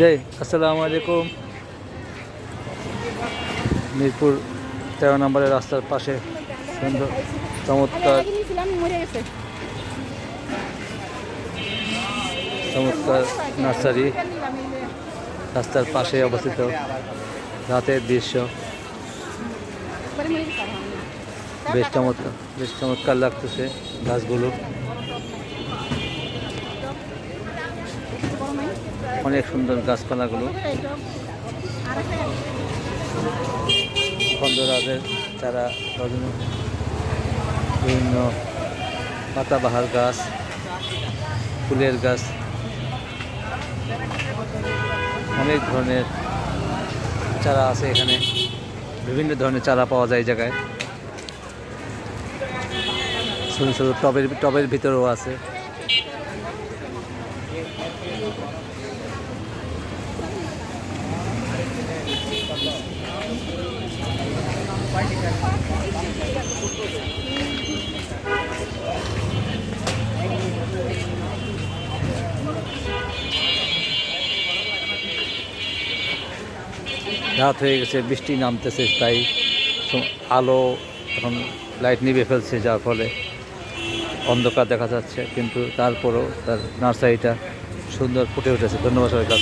জয়, আসসালামু আলাইকুম। মিরপুর তেরো নম্বরের রাস্তার পাশে সুন্দর, চমৎকার। চমৎকার নার্সারি। রাস্তার পাশে অবস্থিত রাতের দৃশ্য। বেশ চমৎকার বেশ চমৎকার লাগতেছে গাছগুলো। অনেক সুন্দর গাছপালাগুলো। খন্দরাজের রজনী বিভিন্ন পাতাবাহার গাছ, ফুলের গাছ, অনেক ধরনের চারা আছে এখানে। বিভিন্ন ধরনের চারা পাওয়া যায় জায়গায়। ছোটো ছোটো টবের টবের ভিতরেও আছে। রাত হয়ে গেছে বৃষ্টি নামতেছে তাই আলো এখন লাইট নিভে ফেলছে যার ফলে অন্ধকার দেখা যাচ্ছে কিন্তু তারপরেও তার নার্সারিটা সুন্দর ফুটে উঠেছে। ধন্যবাদ সবাইকে